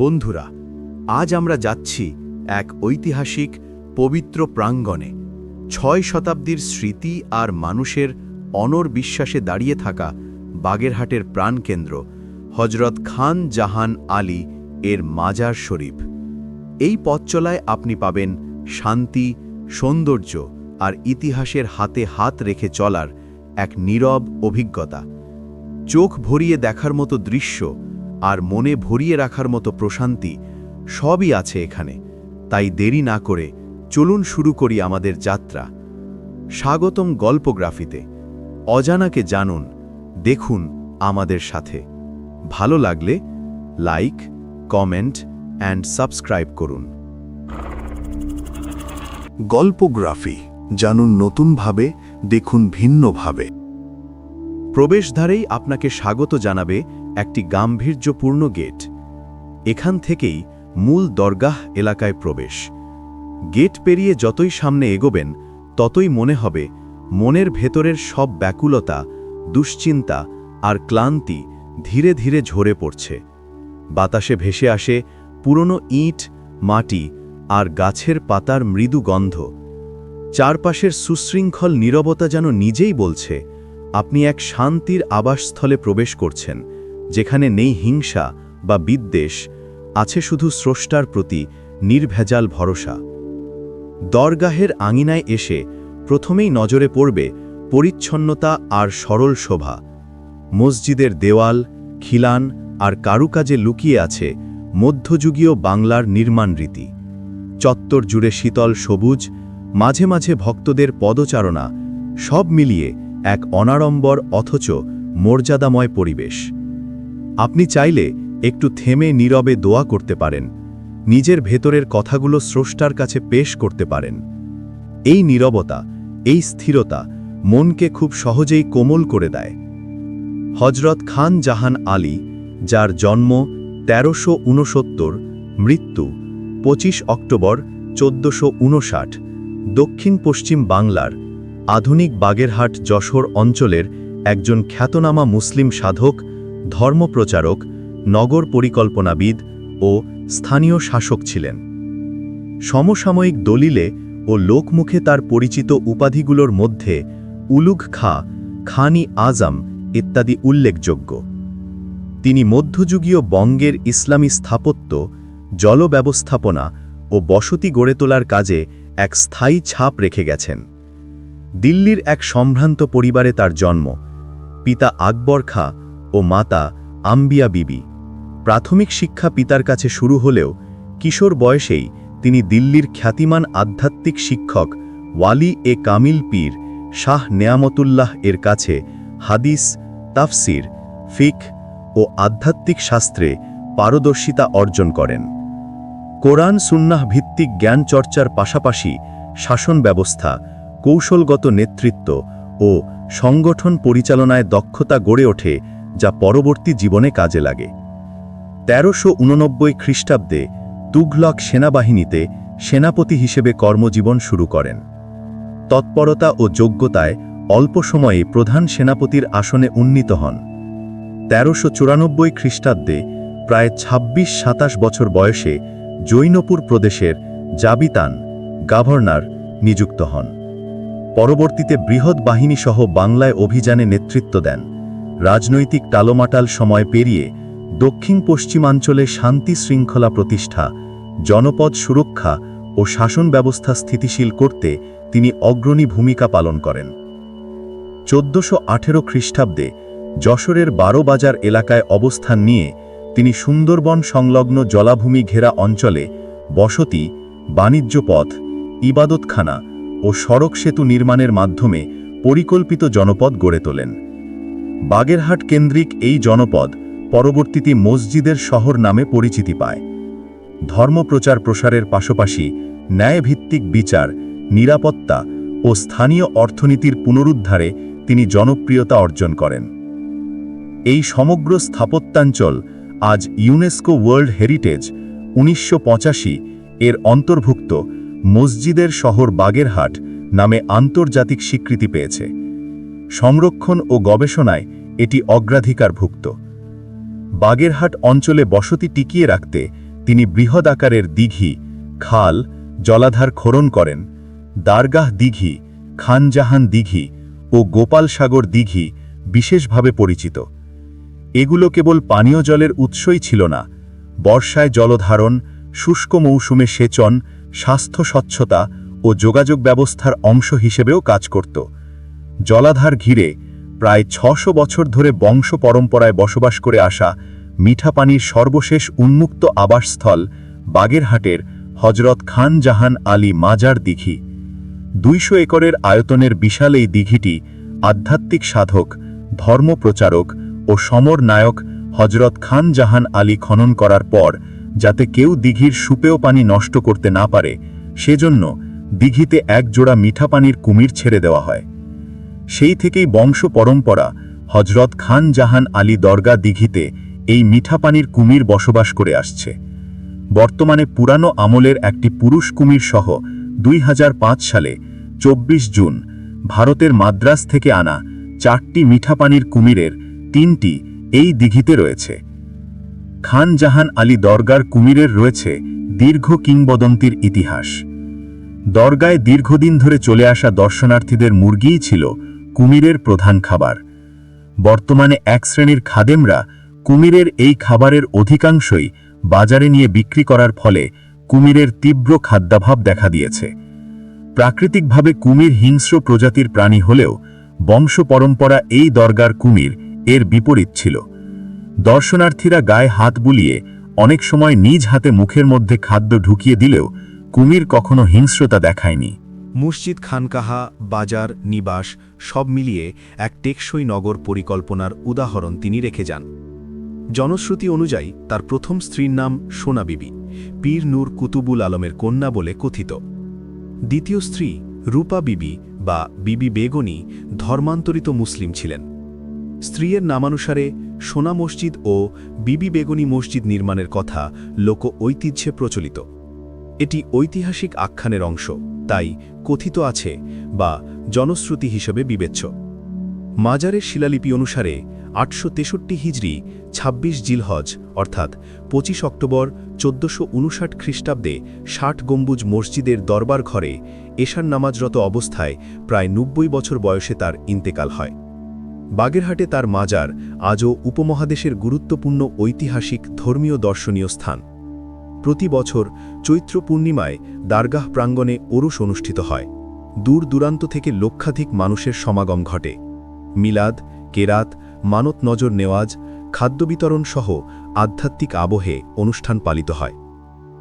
বন্ধুরা, আজ আমরা যাচ্ছি এক ঐতিহাসিক পবিত্র প্রাঙ্গণে। ছয় শতাব্দীর স্মৃতি আর মানুষের অনর বিশ্বাসে দাঁড়িয়ে থাকা বাগেরহাটের প্রাণকেন্দ্র, হজরত খান জাহান আলী এর মাজার শরীফ। এই পথচলায় আপনি পাবেন শান্তি, সৌন্দর্য আর ইতিহাসের হাতে হাত রেখে চলার এক নীরব অভিজ্ঞতা। চোখ ভরিয়ে দেখার মতো দৃশ্য আর মনে ভরিয়ে রাখার মতো প্রশান্তি সবই আছে এখানে। তাই দেরি না করে চলুন শুরু করি আমাদের যাত্রা। স্বাগতম গল্পগ্রাফিতে। অজানাকে জানুন, দেখুন আমাদের সাথে। ভালো লাগলে লাইক, কমেন্ট অ্যান্ড সাবস্ক্রাইব করুন। গল্পগ্রাফি, জানুন নতুনভাবে, দেখুন ভিন্নভাবে। প্রবেশদ্বারেই আপনাকে স্বাগত জানাবে একটি গাম্ভীর্যপূর্ণ গেট। এখান থেকেই মূল দরগাহ এলাকায় প্রবেশ। গেট পেরিয়ে যতই সামনে এগোবেন, ততই মনে হবে মনের ভেতরের সব ব্যাকুলতা, দুশ্চিন্তা আর ক্লান্তি ধীরে ধীরে ঝরে পড়ছে। বাতাসে ভেসে আসে পুরনো ইট, মাটি আর গাছের পাতার মৃদু গন্ধ। চারপাশের সুশৃঙ্খল নীরবতা যেন নিজেই বলছে, আপনি এক শান্তির আবাসস্থলে প্রবেশ করছেন। যেখানে নেই হিংসা বা বিদ্বেষ, আছে শুধু স্রষ্টার প্রতি নির্ভেজাল ভরসা। দরগাহের আঙিনায় এসে প্রথমেই নজরে পড়বে পরিচ্ছন্নতা আর সরল শোভা। মসজিদের দেওয়াল, খিলান আর কারুকাজে লুকিয়ে আছে মধ্যযুগীয় বাংলার নির্মাণ রীতি। চত্বর জুড়ে শীতল সবুজ, মাঝে মাঝে ভক্তদের পদচারণা, সব মিলিয়ে এক অনাড়ম্বর অথচ মর্যাদাময় পরিবেশ। আপনি চাইলে একটু থেমে নীরবে দোয়া করতে পারেন। নিজের ভেতরের কথাগুলো স্রষ্টার কাছে পেশ করতে পারেন। এই নীরবতা, এই স্থিরতা মনকে খুব সহজেই কোমল করে দেয়। হজরত খান জাহান আলী, যার জন্ম তেরোশো মৃত্যু পঁচিশ অক্টোবর চোদ্দশো দক্ষিণ পশ্চিম বাংলার আধুনিক বাগেরহাট যশোর অঞ্চলের একজন খ্যাতনামা মুসলিম সাধক ধর্মপ্রচারক, নগর পরিকল্পনাবিদ ও স্থানীয় শাসক ছিলেন। সমসাময়িক দলিলে ও লোকমুখে তার পরিচিত উপাধিগুলোর মধ্যে উলুগ খা, খানি আজম ইত্যাদি উল্লেখযোগ্য। তিনি মধ্যযুগীয় বঙ্গের ইসলামী স্থাপত্য জলব্যবস্থাপনা ও বসতি গড়ে তোলার কাজে এক স্থায়ী ছাপ রেখে গেছেন। দিল্লির এক সম্ভ্রান্ত পরিবারে তার জন্ম। পিতা আকবর খা ও মাতা আম্বিয়া বিবি। প্রাথমিক শিক্ষা পিতার কাছে শুরু হলেও কিশোর বয়সেই তিনি দিল্লির খ্যাতিমান আধ্যাত্মিক শিক্ষক ওয়ালি এ কামিল পীর শাহ নেয়ামতুল্লাহ এর কাছে হাদিস, তাফসির, ফিক ও আধ্যাত্মিক শাস্ত্রে পারদর্শিতা অর্জন করেন। কোরআন সুন্নাহ ভিত্তিক জ্ঞান চর্চার পাশাপাশি শাসন ব্যবস্থা, কৌশলগত নেতৃত্ব ও সংগঠন পরিচালনায় দক্ষতা গড়ে ওঠে যা পরবর্তী জীবনে কাজে লাগে। তেরোশো উননব্বই খ্রিস্টাব্দে তুঘলক সেনাবাহিনীতে সেনাপতি হিসেবে কর্মজীবন শুরু করেন। তৎপরতা ও যোগ্যতায় অল্প সময়ে প্রধান সেনাপতির আসনে উন্নীত হন। তেরোশো চুরানব্বই খ্রিস্টাব্দে প্রায় ২৬ সাতাশ বছর বয়সে জৈনপুর প্রদেশের জাবিতান গভর্নর নিযুক্ত হন। পরবর্তীতে বৃহৎ বাহিনীসহ বাংলায় অভিযানে নেতৃত্ব দেন। রাজনৈতিক টালোমাটাল সময় পেরিয়ে দক্ষিণ পশ্চিমাঞ্চলে শান্তি শৃঙ্খলা প্রতিষ্ঠা, জনপদ সুরক্ষা ও শাসন ব্যবস্থা স্থিতিশীল করতে তিনি অগ্রণী ভূমিকা পালন করেন। চোদ্দশো আঠেরো খ্রিস্টাব্দে যশোরের বারো বাজার এলাকায় অবস্থান নিয়ে তিনি সুন্দরবন সংলগ্ন জলাভূমি ঘেরা অঞ্চলে বসতি, বাণিজ্য পথ, ইবাদতখানা ও সড়ক সেতু নির্মাণের মাধ্যমে পরিকল্পিত জনপদ গড়ে তোলেন। বাগেরহাট কেন্দ্রিক এই জনপদ পরবর্তীতে মসজিদের শহর নামে পরিচিতি পায়। ধর্মপ্রচার প্রসারের পাশাপাশি ন্যায়ভিত্তিক বিচার, নিরাপত্তা ও স্থানীয় অর্থনীতির পুনরুদ্ধারে তিনি জনপ্রিয়তা অর্জন করেন। এই সমগ্র স্থাপত্যাঞ্চল আজ ইউনেস্কো ওয়ার্ল্ড হেরিটেজ উনিশশো পঁচাশি এর অন্তর্ভুক্ত মসজিদের শহর বাগেরহাট নামে আন্তর্জাতিক স্বীকৃতি পেয়েছে। সংরক্ষণ ও গবেষণায় এটি অগ্রাধিকারভুক্ত। বাগেরহাট অঞ্চলে বসতি টিকিয়ে রাখতে তিনি বৃহৎ আকারের দিঘি, খাল, জলাধার খনন করেন। দারগাহ দিঘি, খানজাহান দিঘি ও গোপাল সাগর দিঘি বিশেষভাবে পরিচিত। এগুলো কেবল পানীয় জলের উৎসই ছিল না, বর্ষায় জলধারণ, শুষ্ক মৌসুমে সেচন, স্বাস্থ্য স্বচ্ছতা ও যোগাযোগ ব্যবস্থার অংশ হিসেবেও কাজ করত। জলাধার ঘিরে প্রায় ছশো বছর ধরে বংশ পরম্পরায় বসবাস করে আসা মিঠা পানির সর্বশেষ উন্মুক্ত আবাসস্থল বাগেরহাটের হজরত খান জাহান আলী মাজার দিঘি। দুইশো একরের আয়তনের বিশাল এই দিঘিটি আধ্যাত্মিক সাধক, ধর্মপ্রচারক ও সমর নায়ক হজরত খান জাহান আলী খনন করার পর যাতে কেউ দিঘির সুপেয় পানি নষ্ট করতে না পারে, সেজন্য দিঘিতে এক জোড়া মিঠা পানির কুমির ছেড়ে দেওয়া হয়। সেই থেকেই বংশ পরম্পরা, হজরত খান জাহান আলী দরগা দিঘিতে এই মিঠা পানির কুমির বসবাস করে আসছে। বর্তমানে পুরানো আমলের একটি পুরুষ কুমির সহ দুই হাজার পাঁচ সালে ২৪ জুন ভারতের মাদ্রাস থেকে আনা চারটি মিঠা পানির কুমিরের তিনটি এই দিঘিতে রয়েছে। খান জাহান আলী দরগার কুমিরের রয়েছে দীর্ঘ কিংবদন্তির ইতিহাস। দরগায় দীর্ঘদিন ধরে চলে আসা দর্শনার্থীদের মুরগিই ছিল কুমিরের প্রধান খাবার। বর্তমানে এক শ্রেণির খাদেমরা কুমিরের এই খাবারের অধিকাংশই বাজারে নিয়ে বিক্রি করার ফলে কুমিরের তীব্র খাদ্যাভাব দেখা দিয়েছে। প্রাকৃতিকভাবে কুমির হিংস্র প্রজাতির প্রাণী হলেও বংশ পরম্পরা এই দরগার কুমির এর বিপরীত ছিল। দর্শনার্থীরা গায়ে হাত বুলিয়ে অনেক সময় নিজ হাতে মুখের মধ্যে খাদ্য ঢুকিয়ে দিলেও কুমির কখনো হিংস্রতা দেখায়নি। মসজিদ খানকাহা, বাজার, নিবাস সব মিলিয়ে এক টেকসই নগর পরিকল্পনার উদাহরণ তিনি রেখে যান। জনশ্রুতি অনুযায়ী তার প্রথম স্ত্রীর নাম সোনা বিবি, পীর নূর কুতুবুল আলমের কন্যা বলে কথিত। দ্বিতীয় স্ত্রী রূপা বিবি বা বিবি বেগনি ধর্মান্তরিত মুসলিম ছিলেন। স্ত্রীয়ের নামানুসারে সোনা মসজিদ ও বিবি বেগনি মসজিদ নির্মাণের কথা লোক ঐতিহ্যে প্রচলিত। এটি ঐতিহাসিক আখ্যানের অংশ। তাই কথিত আছে বা জনশ্রুতি হিসেবে বিবেচ্য। মাজারের শিলালিপি অনুসারে আটশো তেষট্টি হিজড়ি ২৬ জিলহজ, অর্থাৎ পঁচিশ অক্টোবর চোদ্দশো উনষাট খ্রিস্টাব্দে ষাট গম্বুজ মসজিদের দরবার ঘরে এশার নামাজরত অবস্থায় প্রায় নব্বই বছর বয়সে তার ইন্তেকাল হয়। বাগেরহাটে তার মাজার আজও উপমহাদেশের গুরুত্বপূর্ণ ঐতিহাসিক ধর্মীয় দর্শনীয় স্থান। প্রতি বছর চৈত্র পূর্ণিমায় দারগাহ প্রাঙ্গণে ওরুষ অনুষ্ঠিত হয়। দূর দূরান্ত থেকে লক্ষাধিক মানুষের সমাগম ঘটে। মিলাদ, কেরাত, মানত নজর নেওয়াজ, খাদ্য বিতরণ সহ আধ্যাত্মিক আবহে অনুষ্ঠান পালিত হয়।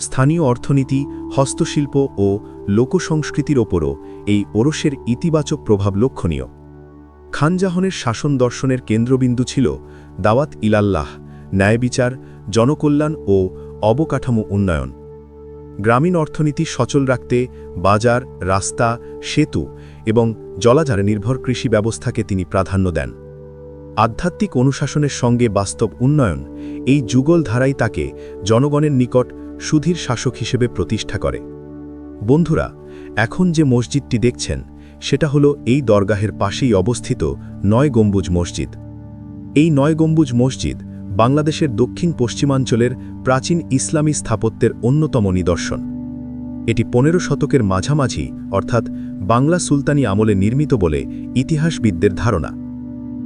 স্থানীয় অর্থনীতি, হস্তশিল্প ও লোকসংস্কৃতির ওপরও এই ওরসের ইতিবাচক প্রভাব লক্ষণীয়। খানজাহনের শাসন দর্শনের কেন্দ্রবিন্দু ছিল দাওয়াত ইলাল্লাহ, ন্যায়বিচার, জনকল্যাণ ও অবকাঠামো উন্নয়ন। গ্রামীণ অর্থনীতি সচল রাখতে বাজার, রাস্তা, সেতু এবং জলাধারে নির্ভর কৃষি ব্যবস্থাকে তিনি প্রাধান্য দেন। আধ্যাত্মিক অনুশাসনের সঙ্গে বাস্তব উন্নয়ন এই যুগল ধারাই তাকে জনগণের নিকট সুধীর শাসক হিসেবে প্রতিষ্ঠা করে। বন্ধুরা, এখন যে মসজিদটি দেখছেন, সেটা হলো এই দরগাহের পাশেই অবস্থিত নয় গম্বুজ মসজিদ। এই নয় গম্বুজ মসজিদ বাংলাদেশের দক্ষিণ পশ্চিমাঞ্চলের প্রাচীন ইসলামী স্থাপত্যের অন্যতম নিদর্শন। এটি পনেরো শতকের মাঝামাঝি, অর্থাৎ বাংলা সুলতানি আমলে নির্মিত বলে ইতিহাসবিদদের ধারণা।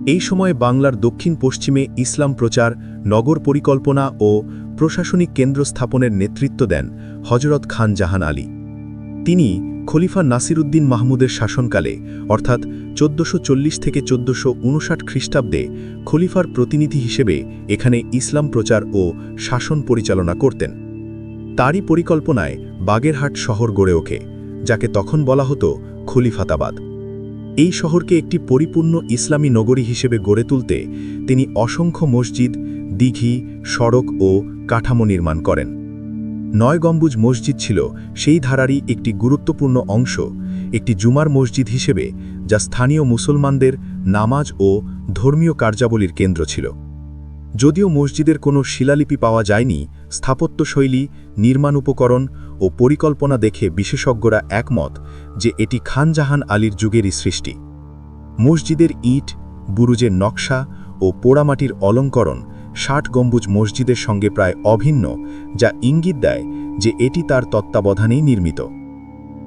এই সময়ে বাংলার দক্ষিণ পশ্চিমে ইসলাম প্রচার, নগর পরিকল্পনা ও প্রশাসনিক কেন্দ্র স্থাপনের নেতৃত্ব দেন হজরত খান জাহান আলী। তিনি খলিফা নাসিরুদ্দিন মাহমুদের শাসনকালে, অর্থাৎ চোদ্দশো থেকে চোদ্দশো খ্রিস্টাব্দে, খলিফার প্রতিনিধি হিসেবে এখানে ইসলাম প্রচার ও শাসন পরিচালনা করতেন। তারই পরিকল্পনায় বাগেরহাট শহর গড়ে ওঠে, যাকে তখন বলা হতো খলিফাতাবাদ। এই শহরকে একটি পরিপূর্ণ ইসলামী নগরী হিসেবে গড়ে তুলতে তিনি অসংখ্য মসজিদ, দিঘি, সড়ক ও কাঠামো নির্মাণ করেন। নয় গম্বুজ মসজিদ ছিল সেই ধারারই একটি গুরুত্বপূর্ণ অংশ, একটি জুমার মসজিদ হিসেবে, যা স্থানীয় মুসলমানদের নামাজ ও ধর্মীয় কার্যাবলীর কেন্দ্র ছিল। যদিও মসজিদের কোনো শিলালিপি পাওয়া যায়নি, স্থাপত্যশৈলী, নির্মাণ উপকরণ ও পরিকল্পনা দেখে বিশেষজ্ঞরা একমত যে এটি খানজাহান আলীর যুগেরই সৃষ্টি। মসজিদের ইট, বুরুজের নকশা ও পোড়ামাটির অলঙ্করণ ষাট গম্বুজ মসজিদের সঙ্গে প্রায় অভিন্ন, যা ইঙ্গিত দেয় যে এটি তার তত্ত্বাবধানেই নির্মিত।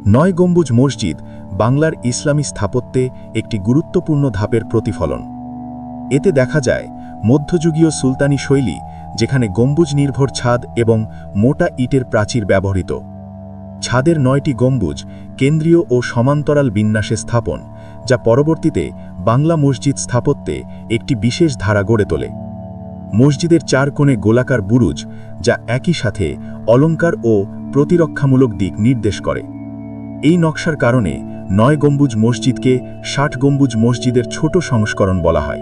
নয় গম্বুজ মসজিদ বাংলার ইসলামী স্থাপত্যে একটি গুরুত্বপূর্ণ ধাপের প্রতিফলন। এতে দেখা যায়, মধ্যযুগীয় সুলতানি শৈলী, যেখানে গম্বুজ নির্ভর ছাদ এবং মোটা ইটের প্রাচীর ব্যবহৃত। ছাদের নয়টি গম্বুজ কেন্দ্রীয় ও সমান্তরাল বিন্যাসে স্থাপন, যা পরবর্তীতে বাংলা মসজিদ স্থাপত্যে একটি বিশেষ ধারা গড়ে তোলে। মসজিদের চার কোণে গোলাকার বুরুজ, যা একই সাথে অলঙ্কার ও প্রতিরক্ষামূলক দিক নির্দেশ করে। এই নকশার কারণে নয় গম্বুজ মসজিদকে ষাট গম্বুজ মসজিদের ছোট সংস্করণ বলা হয়।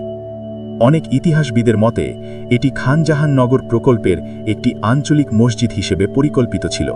অনেক ইতিহাসবিদের মতে, এটি খানজাহান নগর প্রকল্পের একটি আঞ্চলিক মসজিদ হিসেবে পরিকল্পিত ছিল।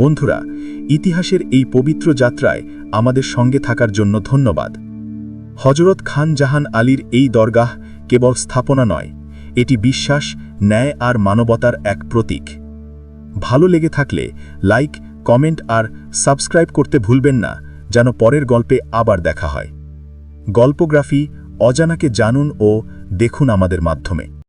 বন্ধুরা, ইতিহাসের এই পবিত্র যাত্রায় আমাদের সঙ্গে থাকার জন্য ধন্যবাদ। হজরত খান জাহান আলীর এই দরগাহ কেবল স্থাপনা নয়, এটি বিশ্বাস, ন্যায় আর মানবতার এক প্রতীক। ভালো লেগে থাকলে লাইক, কমেন্ট আর সাবস্ক্রাইব করতে ভুলবেন না, যেন পরের গল্পে আবার দেখা হয়। গল্পগ্রাফি অজানাকে জানুন ও দেখুন আমাদের মাধ্যমে।